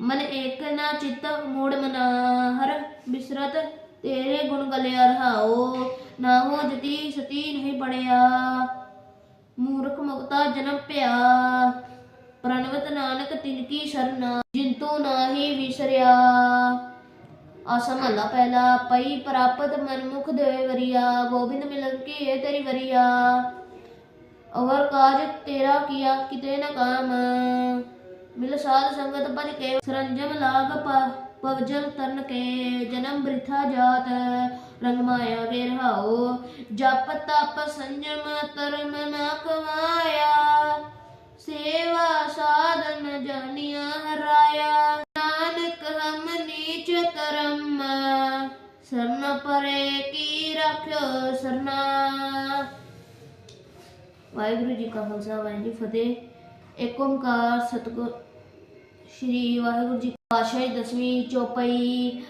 ਮਨ ਏਕ ਨਾ ਚਿਤ ਮੂੜ ਮਨਾ ਹਰ ਬਿਸਰਤ ਤੇਰੇ ਗੁਣ ਗਲਿਆ ਰਹਾਓ ਨਾ ਹੋ ਜਤੀ ਸਤੀ ਨਹੀਂ ਪੜਿਆ ਮੂਰਖ ਮੁਕਤਾ ਜਨਮ ਭਿਆ ਪ੍ਰਣਵਤ ਨਾਨਕ ਤਿਨ ਕੀ ਸਰਨਾ ਜਿੰਤੂ ਨਾਹੀ ਵਿਸਰਿਆ। ਆਸਾ ਮਹਲਾ ਪਹਿਲਾ, ਪਈ ਪ੍ਰਾਪਤ ਮਨਮੁਖ ਦੇ ਵਰਿਆ, ਗੋਬਿੰਦ ਮਿਲਨ ਕੀ ਇਹ ਤੇਰੀ ਵਰਿਆ। ਅਵਰ ਕਾਜ ਤੇਰਾ ਕੀਆ, ਕਿਤੇ ਨ ਕਾਮ। ਮਿਲ ਸਾਧ ਸੰਗਤ ਭਜ ਕੇ ਸਰੰਜਮ ਲਾਗ ਪਵਜਲ ਤਰਨ ਕੇ, ਜਨਮ ਬ੍ਰਿਥਾ ਜਾਤ, ਰੰਗ ਮਾਇਆ ਕੇ ਰਹਾਓ ਜਪ ਤਪ ਸੰਜਮ ਧਰਮ ਨ ਕਮਾਇਆ ਸੇਵਾ ਸਾਧਨ ਜਾਣਿਆ ਹਰਾਇਆ, ਨਾਨਕ ਹਮ ਨੀਚ ਕਰਮ ਸਰਨ ਪਰੇ ਕੀ ਰੱਖਿਓ ਸਰਨਾ। ਵਾਹਿਗੁਰੂ ਜੀ ਕਾ ਖਾਲਸਾ, ਵਾਹਿਗੁਰੂ ਜੀ ਫਤਿਹ। ਏਕ ਓੰਕਾਰ ਸਤਿਗੁਰ श्री वाहेगुरु जी पाशाही दसवीं, चौपाई।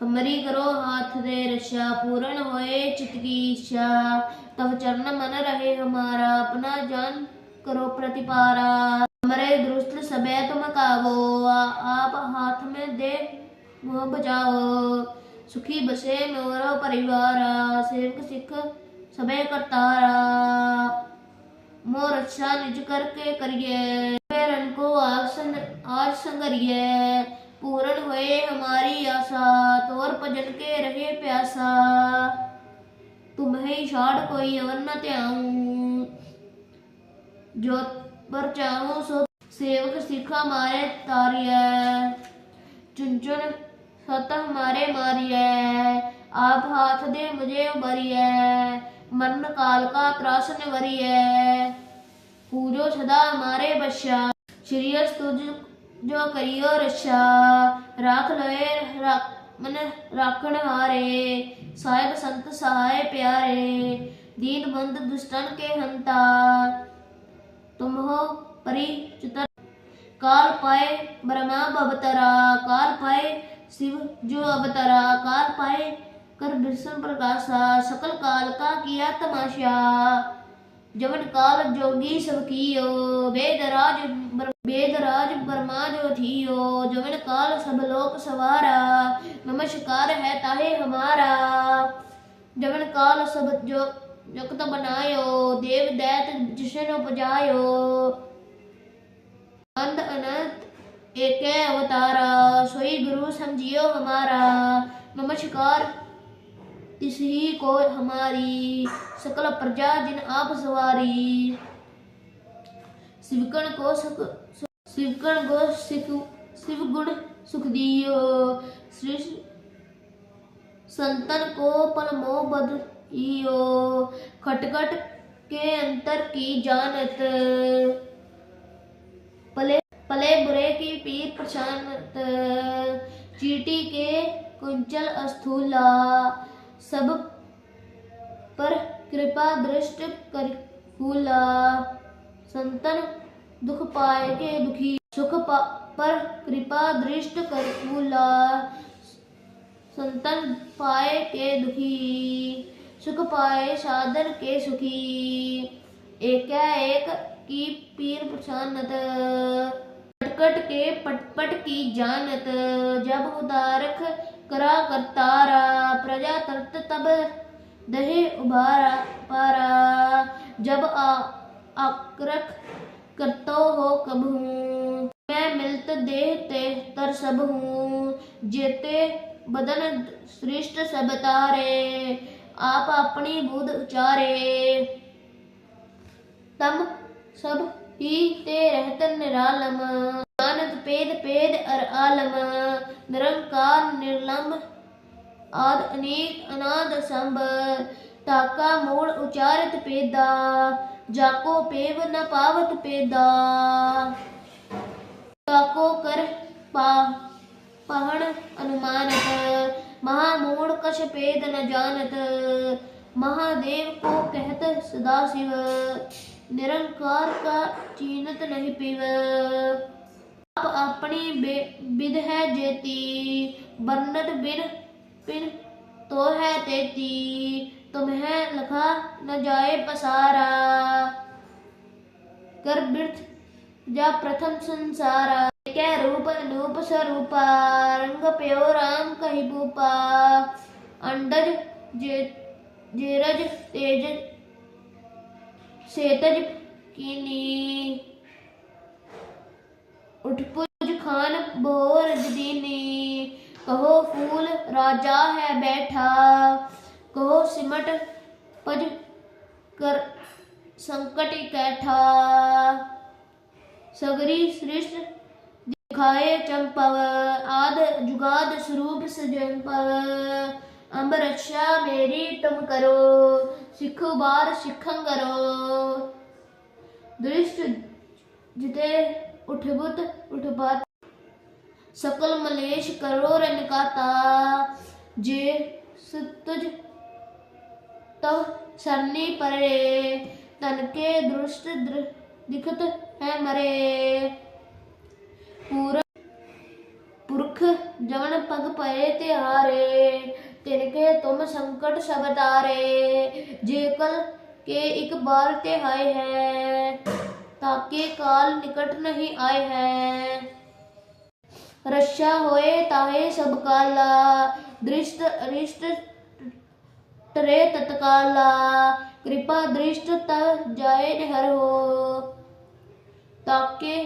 हमारी करो हाथ दे रक्षा, पूर्ण होए चित की इच्छा। तब चरण मन रहे हमारा, अपना जान करो प्रतिपारा। हमारे दुरुस्त सबे तुम कावो आप हाथ में दे मुह बचाओ सुखी बसे मेरा परिवार, सेवक सिख सबे करतारा। मोर अच्छा निज करके करिए रन को आज संग आज संगरिए पूर्ण हुए हमारी आशा तोर भजन के रहे प्यासा तुम्हें छाड़ कोई और न त्याऊं जो पर चाहो सो सेवक सिखा मारे तारिय चुन चुन सत हमारे मारिय आप हाथ दे मुझे उबरिय मरण काल का त्रासन वरिय पूजो सदा हमारे बश्या श्रीयस तुझ जो करियो रक्षा राख लोए राख मन राखण हारे साहिब संत सहाय प्यारे दीन बंद दुष्टन के हंता तुम हो परिचित काल पाए ब्रह्मा अवतरा काल पाए शिव जो अवतरा काल पाए कर विष्णु प्रकाशा, सकल काल का किया तमाशा। जवन काल जोगी सब कियो वेदराज वेदराज ब्रह्मा जो थियो। जवन काल सब लोक सवारा, नमस्कार है ताहे हमारा। जवन काल सब जो जगत बनायो, देव दैत जिसने उपजायो। अंत अनंत एक अवतारा, सोई गुरु समझियो हमारा। नमस्कार तिस ही को हमारी सकल प्रजा जिन आप सवारी। शिवकण को सुख शिवकण को शिव गुण सुख दियो। श्री संतन को पल मोह बदियो खटखट के अंतर की जानत। पले पले बुरे की पीर प्रशांत चीटी के कुंचल अस्थूला। सब पर कृपा दृष्ट कर फूला, संतन दुख पाए के दुखी। सुख पर कृपा दृष्ट कर फूला, संतन पाए के दुखी। सुख पाए साधन के सुखी। एक एक की पीर प्रशानत कटकट के पटपट की जानत। जब उदारक करा करतारा प्रजा तरत तब दहे उबारा पारा जब आ आक्रक करतो हो कबहू मैं मिलत देह ते तर सब हूँ जेते बदन श्रेष्ठ सब तारे आप अपनी बुध उचारे तम सब ही ते रहत निरालम आनंद पेद पेद अर आलम निरंकार निर्लंब आद अनेक अनाद संभ ताका मूल उचारित पेदा जाको पेव न पावत पेदा ताको कर पा पहण अनुमानत महामूढ़ कछ पेद न जानत महादेव को कहत सदा शिव निरंकार का चिन्हत नहीं पीव। आप अपनी बिद है जेती बरनत बिन पिन तो है तेती। तुम्हें लखा न जाए पसारा। कर बिर्थ जा प्रथम संसारा। क्या रूप अनूप स्वरूप रंग प्यो राम कही भूपा अंडज जे, जेरज तेज ਸੇਤਜ ਕੀਨੀ ਉਠਪੁਜ ਖਾਨ ਬੋਰ ਜਦੀਨੀ, ਕਹੋ ਫੂਲ ਰਾਜਾ ਹੈ ਬੈਠਾ, ਕਹੋ ਸਿਮਟ ਪਜ ਕਰ ਸੰਕਟ ਇਕੈਠਾ ਸਗਰੀ ਸ੍ਰਿਸ਼ਟ ਦਿਖਾਏ ਚੰਪਵ, ਆਦ ਜੁਗਾਦ ਸਰੂਪ ਸਜੰਪਵ। ਅੰਬ ਰक्षा ਮੇਰੀ ਤੁਮ ਕਰੋ, ਸਿੱਖੋ ਬਾਰ ਸਿੱਖੰ ਕਰੋ। ਦ੍ਰਿਸ਼ਟ ਜਿਤੇ ਉਠਬੁਤ ਉਠਬਾਤ ਸਕਲ ਮਲੇਸ਼ ਕਰੋ ਰਨਕਾਤਾ ਜੇ ਸਤਜ ਤਵ ਸਰਨੀ ਪਰੇ ਤਨ ਕੇ ਦ੍ਰਿਸ਼ਟ ਦਿਖਤ ਹੈ ਮਰੇ। ਪੂਰ ਪੁਰਖ ਜਵਨ ਪਗ ਪਏ ਤੇ ਹਾਰੇ ਤਿਨਕੇ ਤੁਮ ਸੰਕਟ ਸਭ ਤਾਰੇ ਜੇ ਕਲ ਕੇ ਇੱਕ ਬਾਰ ਤੇ ਹਾਏ ਹੈ ਤਾਕੇ ਕਾਲ ਨਿਕਟ ਨਹੀਂ ਆਏ ਹੈ ਰਸ਼ਾ ਹੋਏ ਤਾਹੇ ਸਭ ਕਾਲਾ ਦ੍ਰਿਸ਼ਟ ਅਰਿਸ਼ਟ ਤਰੇ ਤਤਕਾਲਾ ਕਿਰਪਾ ਦ੍ਰਿਸ਼ਟ ਤ ਜਾਏ ਨਿਹਰ ਹੋ ਤਾਕੇ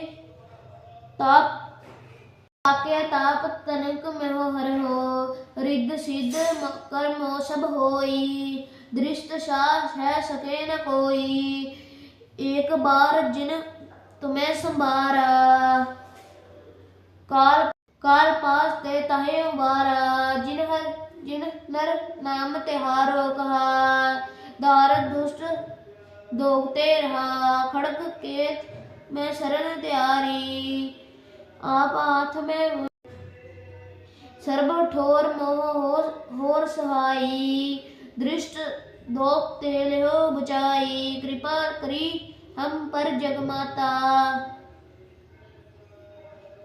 ਤਾਪ ਤਾਕੇ ਤਾਪ ਤਨਕ ਮਹਿ ਹਰ ਹੋ, ਰਿੱਧ ਸਿੱਧ ਮ- ਕਰਮੋ ਸਭ ਹੋਈ, ਦ੍ਰਿਸ਼ਟ ਸਾਹ ਹੈ ਸਕੇ ਨ ਕੋਈ, ਏਕ ਬਾਰ ਜਿਨ ਤੁਮੈ ਸੰਭਾਰਾ। ਕਾਲ ਕਾਲ ਪਾਸ ਤੇ ਤਹੇ ਵਾਰਾ ਜਿਨ ਹਰ, ਜਿਨ ਨਰ ਨਾਮ ਤਿਹਾਰੋ ਕਹਾ ਦਾਰ ਦੁਸ਼ਟ ਦੋਗਤੇ ਰਹਾ, ਖੜਕ ਕੇ आप हाथ में सर्व ठोर मोह होर सहाई। दृष्ट धोप तेल हो बुचाई कृपा करी हम पर जगमाता।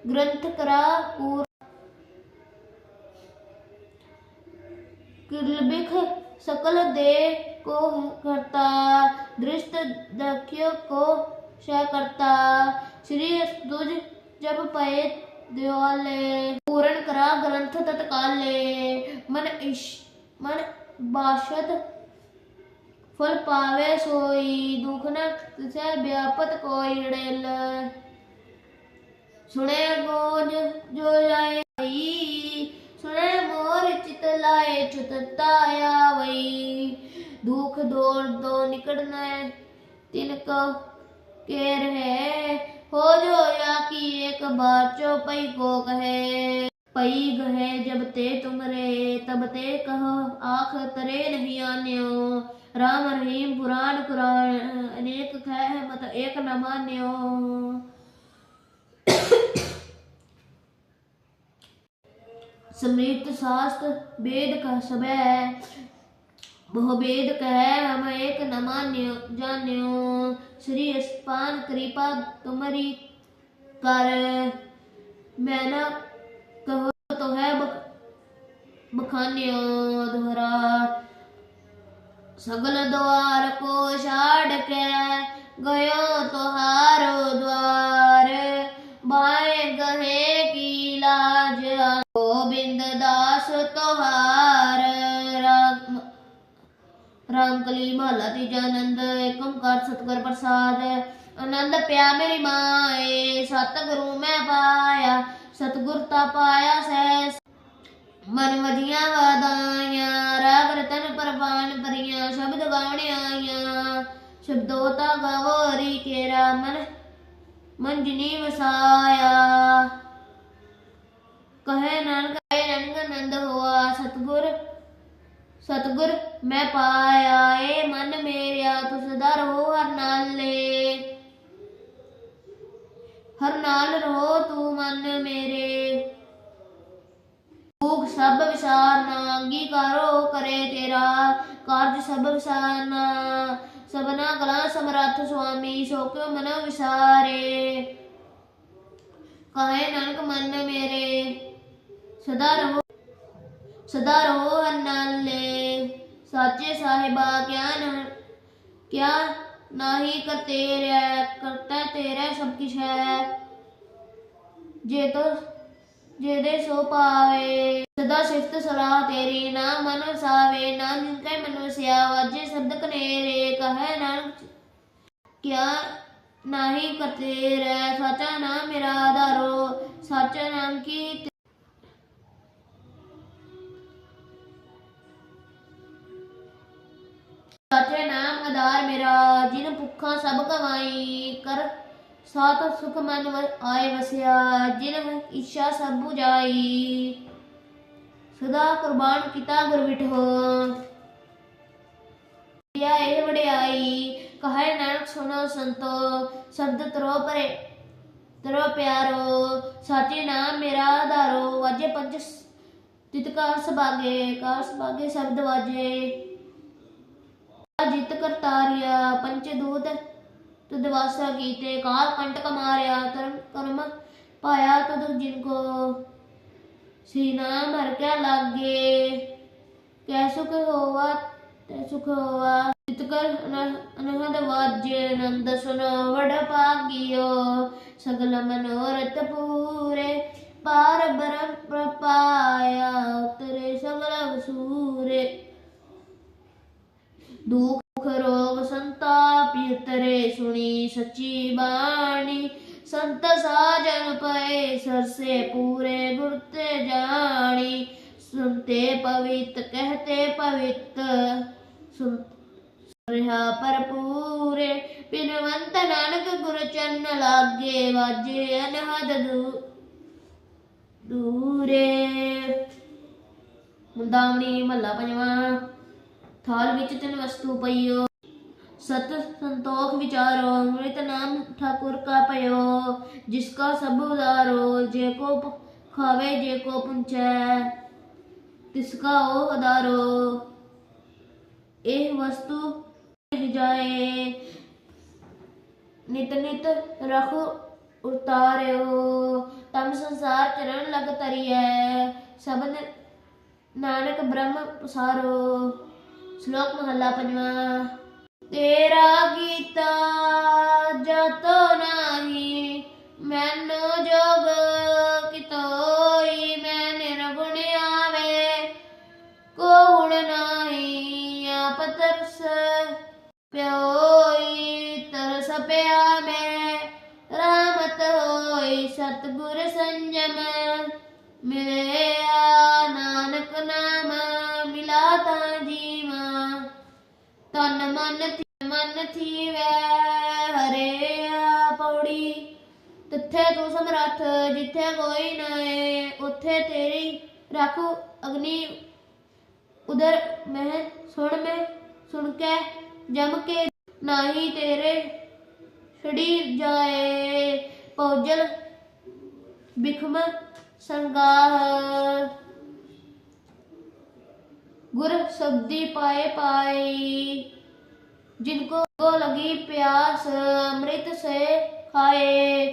ग्रंथ करा पूर। किलबिख सकल दे को करता। दृष्ट दख्य को शय करता। श्री दुज जब पय दयाले, पूर्ण करा ग्रंथ तत्काले। मन इश, मन बाशत फल पावे सोई, दुख न से व्यापत कोई डेल सुने गोज जो जाए सुने मोर चित लाए चुतताया वही। दुख दौड़ दो निकट न, तिनक केर है ਕੇ ਰਹੇ ਹੋ ਜੋ या की एक बार चो पई को कहे पई गहे जब ते तुमरे तब ते कहो आख तरे नहीं आन्यो राम रहीम पुराण कुरान अनेक कह मत एक न मान्यो समृत शास्त्र वेद कह सबै મોહભેદ કહે હમ એક ન માન્યો જાન્યો શ્રી અસ્પાન કૃપા તમારી ਕਰ। ਮੈਂ ਨਾ ਕਹੋ ਤੋ ਹੈ ਬਖਾਨਿਓ ਦੁਹਰਾ। ਸਗਲ ਦਵਾਰ ਕੋ ਛਾੜ ਕੇ ਗਇਓ ਤੁਹਾਰੋ ਦਵਾਰ ਬਾਏ ਗਹੇ ਕੀ ਲਾਜ ਗੋਬਿੰਦ ਦਾਸ ਤੁਹਾਰ। ਰਾਮਕਲੀ ਮਹਲਾ ਤੀਜਾ ਆਨੰਦ ਏਕ ਓੰਕਾਰ ਪ੍ਰਸਾਦ। ਆਨੰਦ ਪਿਆ ਮੇਰੀ ਮਾਏ, ਸਤਿਗੁਰੂ ਮੈਂ ਪਾਇਆ, ਸਤਿਗੁਰ ਤਾ ਪਾਇਆ ਸੈ ਮਨ ਵਜੀਆਂ ਵਾਦਾਈਆਂ ਰਾਗ ਰਤਨ ਪਰਵਾਨ ਪਰੀਆਂ ਸ਼ਬਦ ਗਾਉਣੇ ਆਈਆਂ। ਸ਼ਬਦੋ ਤਾ ਗਵੋਰੀ ਕੇਰਾ, ਮਨ ਮਨ ਜਿਨੀ ਵਸਾਇਆ। ਕਹੇ ਨਾਨਕ ਕਹੇ ਨਾਨਕ ਨੰਦ ਹੋਆ, ਸਤਿਗੁਰ ਸਤਿਗੁਰ, ਮੈਂ ਪਾਇਆ ਏ ਮਨ ਮੇਰਿਆ ਤੂੰ ਸਦਾ ਰਹੋ ਹਰ ਨਾਲੇ ਹਰ ਨਾਲ ਰਹੋ ਤੂੰ ਮਨ ਮੇਰੇ। ਭੂਖ ਸਭ ਵਿਸਾਰਨਾ, ਅੰਗੀਕਾਰੋ ਕਰੇ ਤੇਰਾ। ਕਾਰਜ ਸਭ ਵਿਸਾਰਨਾ, ਸਭਨਾ ਕਲਾ ਸਮਰੱਥ ਸੁਆਮੀ ਸੋ ਕਿਉ ਮਨ ਵਿਸਾਰੇ। ਕਹੇ ਨਾਨਕ ਮਨ ਮੇਰੇ, ਸਦਾ ਰਹੋ ਸਦਾ ਰਹੋ ਹਰ ਸਾਚੇ ਸਾਹਿਬਾ ਕਿਆ ਨ ਕਿਆ ਨਾਹੀ ਕਰ ਤੇਰਾ ਕਰਤਾ ਤੇਰਾ ਸਭ ਕਿਛ ਹੈ। ਜੇ ਤੋ ਜਿਹਦੇ ਸੋ ਪਾਵੇ, ਸਦਾ ਸਿਫਤ ਸਲਾਹ ਤੇਰੀ, ਨਾ ਮਨ ਸਾਵੇ ਨਾ ਨਿੰਕੇ ਮਨੁ ਸਿਆ, ਵਾਜੇ ਸ਼ਬਦ ਕਨੇਰੇ ਕਹੈ ਨਾਨਕ ਕਿਆ ਨਾਹੀ ਕਰਤੇ ਰਹਿ ਸਾਚਾ ਨਾਮ ਮੇਰਾ ਆਧਾਰੋ, ਸਾਚਾ ਨਾਮ ਕੀ ਸਾਚੇ ਨਾਮ ਆਧਾਰ ਮੇਰਾ, ਜਿਨ ਭੁੱਖਾ ਸਭ ਕਮਾਈ ਕਰ। ਸਾਤ ਸੁਖ ਮਨ ਆਏ ਵਸਿਆ, ਜਿਨ ਇੱਛਾ ਸਭ 부ਜਾਈ ਸਦਾ ਕੁਰਬਾਨ ਕੀਤਾ ਗੁਰ ਵਿਠੋ। ਦਿਆ ਇਹ ਵਡਿਆਈ, ਕਹੈ ਨਾਨਕ ਸੁਣੋ ਸੰਤੋ। ਸ਼ਬਦ ਤਰੋ ਪਰੇ ਤਰੋ ਪਿਆਰੋ। ਸਾਚੇ ਨਾਮ ਮੇਰਾ ਆਧਾਰੋ, ਵਾਜੇ ਪੰਜ ਤਿਤਕਾਰ ਸਭਾਗੇ, ਕਾਰ ਸਬਾਗੇ ਸ਼ਬਦ ਵਾਜੇ। ਜਿਤ ਕਰਤਾਰਿਆ ਪੰਚ ਦੂਤ ਤੁਧ ਵਾਸਾ ਕੀਤੇ, ਕਾਲ ਕੰਟਕ ਮਾਰਿਆ ਕਰਮ ਕਰਮ ਪਾਇਆ ਤਦ ਜਿਨ ਕੋ ਸੀਨਾ ਭਰ ਕੇ ਲਾਗੇ। ਕੈ ਸੁਖ ਹੋਵਾ ਤੈ ਸੁਖ ਹੋਵਾ ਜਿਤ ਕਰ ਅਨਹਦ ਵਾਜੇ ਨੰਦ ਸੁਨ ਵਡ ਭਾਗਿਓ। ਸਗਲ ਮਨੋਰਥ ਪੂਰੇ, ਪਾਰ ਬਰਮ ਪ੍ਰਪਾਇਆ ਉਤਰੇ ਸਗਲ ਵਸੂਰੇ ਦੁਖ ਰੋਗ ਸੰਤਾਪ ਉਤਰੇ ਸੁਣੀ ਸੱਚੀ ਬਾਣੀ ਸੰਤ ਸਾਜਨ ਪਏ ਸਰਸੇ ਪੂਰੇ ਗੁਰ ਤੇ ਜਾਣੀ ਸੁਨਤੇ ਪਵਿੱਤ ਕਹਤੇ ਪਵਿੱਤ ਸੁਨ ਰਿਹਾ ਭਰਪੂਰੇ ਬਿਨਵੰਤ ਨਾਨਕ ਗੁਰ ਚਰਨ ਲਾਗੇ ਵਾਜੇ ਅਨਹਦ ਦੂਰੇ ਮੁੰਦਾਵਣੀ ਮਹੱਲਾ ਪੰਜਵਾਂ ਥਾਲ ਵਿੱਚ ਤਿੰਨ ਵਸਤੂ ਪਈਓ। ਸਤ ਸੰਤੋਖ ਵਿਚਾਰੋ, ਅੰਮ੍ਰਿਤ ਨਾਮ ਠਾਕੁਰ ਕਾ ਪਇਓ ਜਿਸ ਕਾ ਸਭ ਉਦਾਰੋ, ਜੇ ਕੋ ਖਾਵੇ, ਜੇ ਕੋ ਪੁੰਚੈ ਤਿਸ ਕਾ ਉਹ ਅਦਾਰੋ ਇਹ ਵਸਤੂ ਜਾਏ। ਨਿਤ ਨਿਤ ਰਖ ਉਤਾਰਿਓ, ਤਮ ਸੰਸਾਰ ਚਰਨ ਲਗ ਤਰੀਐ ਸਬਨ ਨਾਨਕ ਬ੍ਰਹਮ ਪਸਾਰੋ। ਸ਼ਲੋਕ ਮਹਲਾ ਪੰਜਵਾਂ। ਤੇਰਾ ਕੀਤਾ ਜਤੋ ਨਾਹੀ, ਮੈਨੋ ਜੋਗ ਕਿਤੋਈ, ਮੈਂ ਨਿਰਗੁਣ ਆਵੇ। ਕੋ ਗੁਣ ਨਾਹੀ ਪਿਓਈ, ਤਰਸ ਪਿਆ ਮੈਂ। ਰਾਮਤ ਹੋਈ ਸਤਗੁਰ ਸੰਜਮ। मन थी मन थी वे हरे पौड़ी। तिथे तू समरथ, जिथे कोई नए, उथे तेरी राखू अग्नि। उधर मैं सुन में सुन के जम के नाही तेरे। छड़ी जाए, पौजल बिखम संगाह। गुर शब्दी पाए पाई जिनको को लगी प्यास अमृत से खाए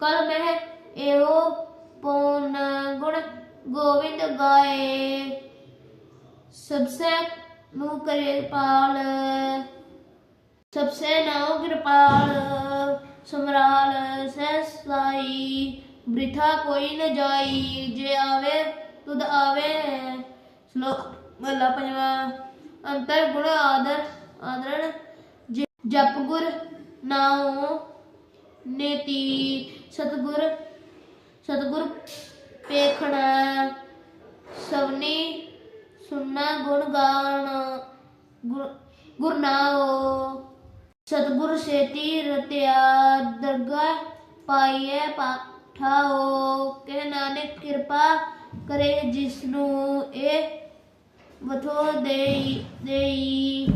कल मह एहो पौन गुण गोविंद गाए सबसे नु करे पाल सबसे नाव कृपाल ਸਮਰਾਲ ਸਹਿਸਾਈ ਬ੍ਰਿਥਾ ਕੋਈ ਨ ਜਾਈ ਜੇ ਆਵੇ ਤੁਧ ਆਵੇ ਸ਼ਲੋਕ ਮਹਲਾ ਪੰਜਵਾਂ ਅੰਤਰ ਗੁਣ ਆਦਰ ਆਦਰਣ ਜ- ਜਪ ਗੁਰ ਨਾਉ ਨੇਤੀ ਸਤਗੁਰ ਸਤਗੁਰ ਪੇਖਣਾ ਸਵਨੀ ਸੁਨਣਾ ਗੁਣ ਗਾਣ ਗੁਰ- ਸਤਗੁਰ ਸੇਤੀ ਰਤਿਆ ਦਰਗਾ ਪਾਈਐ ਪਾਠਾਓ ਕਹਿ ਨਾਨਕ ਕਿਰਪਾ ਕਰੇ ਜਿਸ ਨੂੰ ਇਹ ਵਥੋ ਦੇਈ ਦੇਈ।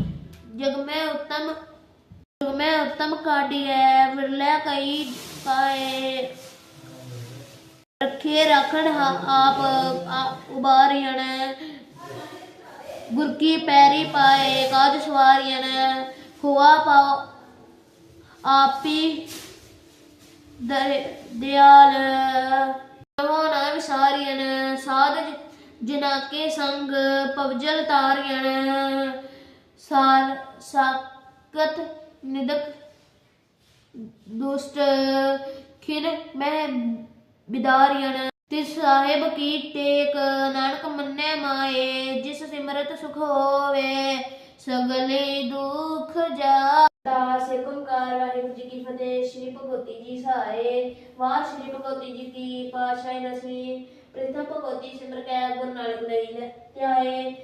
ਜਗ ਮੈਂ ਉਤਮ ਜਗ ਮੈਂ ਉਤਮ ਕਾਢੀਐ ਵਿਰਲੇ ਕਈ ਰੱਖੇ ਰਾਖਣ ਆਪ ਉਬਾਰੀਣ ਗੁਰ ਕੀ ਪੈਰੀ ਪਾਏ, ਕਾਜ ਸਵਾਰੀਣ ਖੁਆ ਪਾਓ, ਆਪੀ ਦਿਆਲ। ਹੋ ਨਾ ਵਿਸਾਰੀਣ ਸਾਧ ਜਿਨਾ ਕੇ ਸੰਗ ਪਵਜਲ ਤਾਰੀਣ ਸਾਰ, ਸਾਕਤ ਨਿਦਕ ਦੁਸ਼ਟ ਖਿਨ ਮੈਂ ਬਿਦਾਰੀਆਂ ਤਿਸ ਸਾਹਿਬ ਕੀ ਟੇਕ ਨਾਨਕ ਮੰਨੈ ਮਾਏ, ਜਿਸ ਸਿਮਰਤ ਸੁਖ ਹੋਵੇ, ਸਗਲੇ ਦੁਖ ਜਾ ਦਾਸ ਵਾਹਿਗੁਰੂ ਜੀ ਕੀ ਫਤਿਹ, ਸ਼੍ਰੀ ਭਗਵਤੀ ਜੀ ਸਹਾਏ। ਵਾਹ, ਸ਼੍ਰੀ ਭਗਵਤੀ ਜੀ ਕੀ ਪਾਸ਼ਾਈ ਨਸਵੀ ਪ੍ਰਥਮ ਭਗਵਤੀ ਸਿਮਰ ਕੈ, ਗੁਰ ਨਾਨਕ ਲਈ ਧਿਆਏ।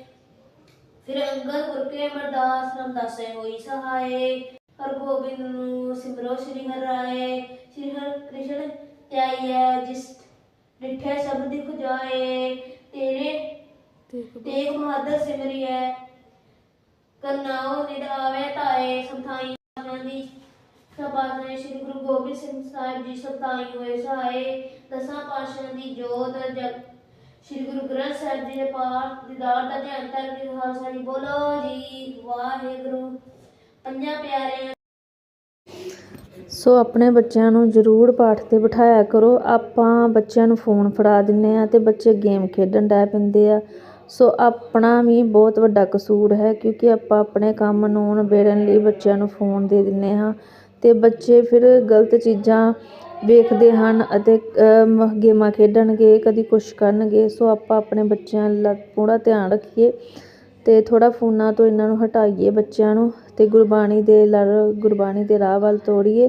ਫਿਰ ਅੰਗਦ ਗੁਰ ਕੇ ਅਮਰਦਾਸ ਰਾਮਦਾਸੈ ਹੋਈ ਸਹਾਏ। ਹਰ ਗੋਬਿੰਦ ਨੂੰ ਸਿਮਰੋ ਸ੍ਰੀ ਹਰਿ ਰਾਏ ਸ੍ਰੀ ਹਰਿ ਕ੍ਰਿਸ਼ਨ ਧਿਆਈਐ ਜਿਸ ਡਿਠੇ ਸਭ ਦਿਖ ਜਾਏ ਤੇਰੇ ਤੇਗ ਬਹਾਦਰ। ਸਿਮਰਿਐ ਕਰਨਾਉ ਨਿਦ ਆਵੇ ਤਾਏ ਸੰਥਾਈ ਦੀ ਸਬਾਨੇ ਸ੍ਰੀ ਗੁਰੂ ਗੋਬਿੰਦ ਸਿੰਘ ਸਾਹਿਬ ਜੀ ਸਤਾਈ ਹੋਏ ਸਹਾਏ ਦਸਾਂ ਪਾਤਸ਼ਾਹਾਂ ਦੀ ਜੋਤ ਜਗ ਸ੍ਰੀ ਗੁਰੂ ਗ੍ਰੰਥ ਸਾਹਿਬ ਜੀ ਦੇ ਪਾਠ ਦੀਦਾਰ ਦਾ ਧਿਆਨ ਕਰਕੇ ਖਾਲਸਾ ਜੀ ਬੋਲੋ ਜੀ ਵਾਹਿਗੁਰੂ। ਪੰਜਾਂ ਪਿਆਰਿਆਂ ਸੋ ਆਪਣੇ ਬੱਚਿਆਂ ਨੂੰ ਜ਼ਰੂਰ ਪਾਠ ਤੇ ਬਿਠਾਇਆ ਕਰੋ। ਆਪਾਂ ਬੱਚਿਆਂ ਨੂੰ ਫੋਨ ਫੜਾ ਦਿੰਨੇ ਆ ਤੇ ਬੱਚੇ ਗੇਮ ਖੇਡਣ ਡੈ ਪੈਂਦੇ ਆ। ਸੋ ਆਪਣਾ ਵੀ ਬਹੁਤ ਵੱਡਾ ਕਸੂਰ ਹੈ ਕਿਉਂਕਿ ਆਪਾਂ ਆਪਣੇ ਕੰਮ ਨੂੰ ਨਿਬੇੜਨ ਲਈ ਬੱਚਿਆਂ ਨੂੰ ਫੋਨ ਦੇ ਦਿੰਨੇ ਹਾਂ ਤੇ ਬੱਚੇ ਫਿਰ ਗਲਤ ਚੀਜ਼ਾਂ ਵੇਖਦੇ ਹਨ ਅਤੇ ਗੇਮਾਂ ਖੇਡਣਗੇ, ਕਦੀ ਕੁਛ ਕਰਨਗੇ। ਸੋ ਆਪਾਂ ਆਪਣੇ ਬੱਚਿਆਂ ਦਾ ਪੂਰਾ ਧਿਆਨ ਰੱਖੀਏ। ਤੇ ਥੋੜਾ ਫੋਨਾਂ ਤੋਂ ਇਹਨਾਂ ਨੂੰ ਹਟਾਈਏ ਬੱਚਿਆਂ ਨੂੰ ਤੇ ਗੁਰਬਾਣੀ ਦੇ ਲੜ, ਗੁਰਬਾਣੀ ਦੇ ਰਾਹ ਵੱਲ ਤੋੜੀਏ,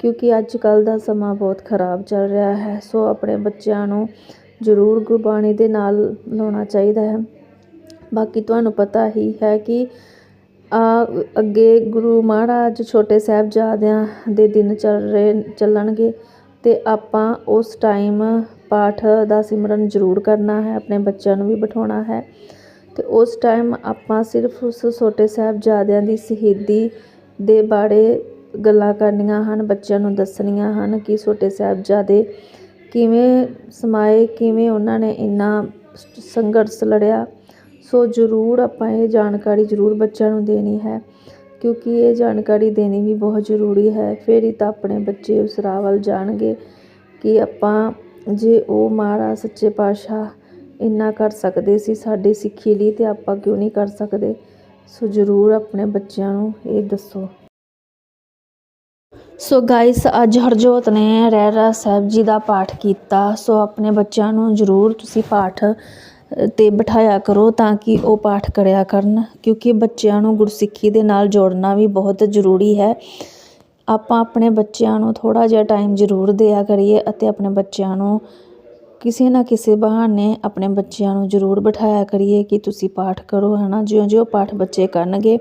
ਕਿਉਂਕਿ ਅੱਜ ਕੱਲ ਦਾ ਸਮਾਂ ਬਹੁਤ ਖਰਾਬ ਚੱਲ ਰਿਹਾ ਹੈ। ਸੋ ਆਪਣੇ ਬੱਚਿਆਂ ਨੂੰ ਜ਼ਰੂਰ ਗੁਰਬਾਣੀ ਦੇ ਨਾਲ ਲਾਉਣਾ ਚਾਹੀਦਾ ਹੈ। ਬਾਕੀ ਤੁਹਾਨੂੰ ਪਤਾ ਹੀ ਹੈ ਕਿ ਆ ਅੱਗੇ ਗੁਰੂ ਮਹਾਰਾਜ ਛੋਟੇ ਸਾਹਿਬਜ਼ਾਦਿਆਂ ਦੇ ਦਿਨ ਚੱਲ ਰਹੇ, ਚੱਲਣਗੇ ਤੇ ਆਪਾਂ ਉਸ ਟਾਈਮ ਪਾਠ ਦਾ ਸਿਮਰਨ ਜ਼ਰੂਰ ਕਰਨਾ ਹੈ, ਆਪਣੇ ਬੱਚਿਆਂ ਨੂੰ ਵੀ ਬਿਠਾਉਣਾ ਹੈ। ਤੇ ਉਸ ਟਾਈਮ ਆਪਾਂ ਸਿਰਫ ਉਸ ਛੋਟੇ ਸਾਹਿਬਜ਼ਾਦਿਆਂ ਦੀ ਸ਼ਹੀਦੀ ਦੇ ਬਾਰੇ ਗੱਲਾਂ ਕਰਨੀਆਂ ਹਨ, ਬੱਚਿਆਂ ਨੂੰ ਦੱਸਣੀਆਂ ਹਨ ਕਿ ਛੋਟੇ ਸਾਹਿਬਜ਼ਾਦੇ ਕਿਵੇਂ ਸਮਾਏ, ਕਿਵੇਂ ਉਹਨਾਂ ਨੇ ਇੰਨਾ ਸੰਘਰਸ਼ ਲੜਿਆ। ਸੋ ਜ਼ਰੂਰ ਆਪਾਂ ਇਹ ਜਾਣਕਾਰੀ ਜ਼ਰੂਰ ਬੱਚਿਆਂ ਨੂੰ ਦੇਣੀ ਹੈ, ਕਿਉਂਕਿ ਇਹ ਜਾਣਕਾਰੀ ਦੇਣੀ ਵੀ ਬਹੁਤ ਜ਼ਰੂਰੀ ਹੈ। ਫਿਰ ਹੀ ਤਾਂ ਆਪਣੇ ਬੱਚੇ ਉਸ ਰਾਹ ਵੱਲ ਜਾਣਗੇ ਕਿ ਆਪਾਂ ਜੇ ਉਹ ਮਹਾਰਾਜ, ਸੱਚੇ ਪਾਤਸ਼ਾਹ ਇੰਨਾ ਕਰ ਸਕਦੇ ਸੀ ਸਾਡੀ ਸਿੱਖੀ ਲਈ ਤੇ ਆਪਾਂ ਕਿਉਂ ਨਹੀਂ ਕਰ ਸਕਦੇ? ਸੋ ਜ਼ਰੂਰ ਆਪਣੇ ਬੱਚਿਆਂ ਨੂੰ ਇਹ ਦੱਸੋ। ਸੋ ਗਾਇਸ ਅੱਜ ਹਰਜੋਤ ਨੇ ਰਹਿਰਾ ਸਾਹਿਬ ਜੀ ਦਾ ਪਾਠ ਕੀਤਾ। ਸੋ ਆਪਣੇ ਬੱਚਿਆਂ ਨੂੰ ਜ਼ਰੂਰ ਤੁਸੀਂ ਪਾਠ ਤੇ ਬਿਠਾਇਆ ਕਰੋ ਤਾਂ ਕਿ ਉਹ ਪਾਠ ਕਰਿਆ ਕਰਨ, ਕਿਉਂਕਿ ਬੱਚਿਆਂ ਨੂੰ ਗੁਰਸਿੱਖੀ ਦੇ ਨਾਲ ਜੋੜਨਾ ਵੀ ਬਹੁਤ ਜ਼ਰੂਰੀ ਹੈ। ਆਪਾਂ ਆਪਣੇ ਬੱਚਿਆਂ ਨੂੰ ਥੋੜਾ ਜਿਹਾ ਟਾਈਮ ਜ਼ਰੂਰ ਦਿਆ ਕਰੀਏ ਅਤੇ ਆਪਣੇ ਬੱਚਿਆਂ ਨੂੰ ਕਿਸੇ ਨਾ ਕਿਸੇ ਬਹਾਨੇ ਆਪਣੇ ਬੱਚਿਆਂ ਨੂੰ ਜ਼ਰੂਰ ਬਿਠਾਇਆ ਕਰੀਏ ਕਿ ਤੁਸੀਂ ਪਾਠ ਕਰੋ, ਹਨਾ? ਜਿਉਂ-ਜਿਉਂ ਪਾਠ ਬੱਚੇ ਕਰਨਗੇ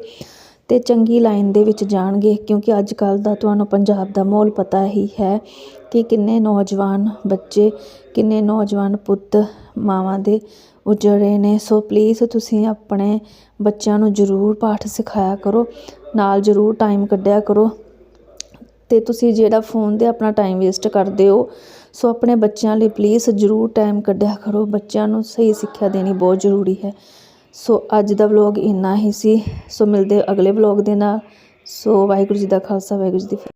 ਤੇ ਚੰਗੀ ਲਾਈਨ ਦੇ ਵਿੱਚ ਜਾਣਗੇ, ਕਿਉਂਕਿ ਅੱਜ ਕੱਲ ਦਾ ਤੁਹਾਨੂੰ ਪੰਜਾਬ ਦਾ ਮਾਹੌਲ ਪਤਾ ਹੀ ਹੈ ਕਿ ਕਿੰਨੇ ਨੌਜਵਾਨ ਬੱਚੇ, ਕਿੰਨੇ ਨੌਜਵਾਨ ਪੁੱਤ ਮਾਵਾਂ ਦੇ ਉਜੜ ਨੇ। ਸੋ ਪਲੀਜ਼ ਤੁਸੀਂ ਆਪਣੇ ਬੱਚਿਆਂ ਨੂੰ ਜ਼ਰੂਰ ਪਾਠ ਸਿਖਾਇਆ ਕਰੋ, ਨਾਲ ਜ਼ਰੂਰ ਟਾਈਮ ਕੱਢਿਆ ਕਰੋ ਤੇ ਤੁਸੀਂ ਜਿਹੜਾ ਫੋਨ 'ਤੇ ਆਪਣਾ ਟਾਈਮ ਵੇਸਟ ਕਰਦੇ ਹੋ ਸੋ ਆਪਣੇ ਬੱਚਿਆਂ ਲਈ ਪਲੀਜ਼ ਜ਼ਰੂਰ ਟਾਈਮ ਕੱਢਿਆ ਕਰੋ। ਬੱਚਿਆਂ ਨੂੰ ਸਹੀ ਸਿੱਖਿਆ ਦੇਣੀ ਬਹੁਤ ਜ਼ਰੂਰੀ ਹੈ। ਸੋ ਅੱਜ ਦਾ ਵਲੌਗ ਇੰਨਾ ਹੀ ਸੀ। ਸੋ ਮਿਲਦੇ ਅਗਲੇ ਵਲੌਗ ਦੇ ਨਾਲ। ਸੋ ਵਾਹਿਗੁਰੂ ਜੀ ਦਾ ਖਾਲਸਾ, ਵਾਹਿਗੁਰੂ ਜੀ ਦੀ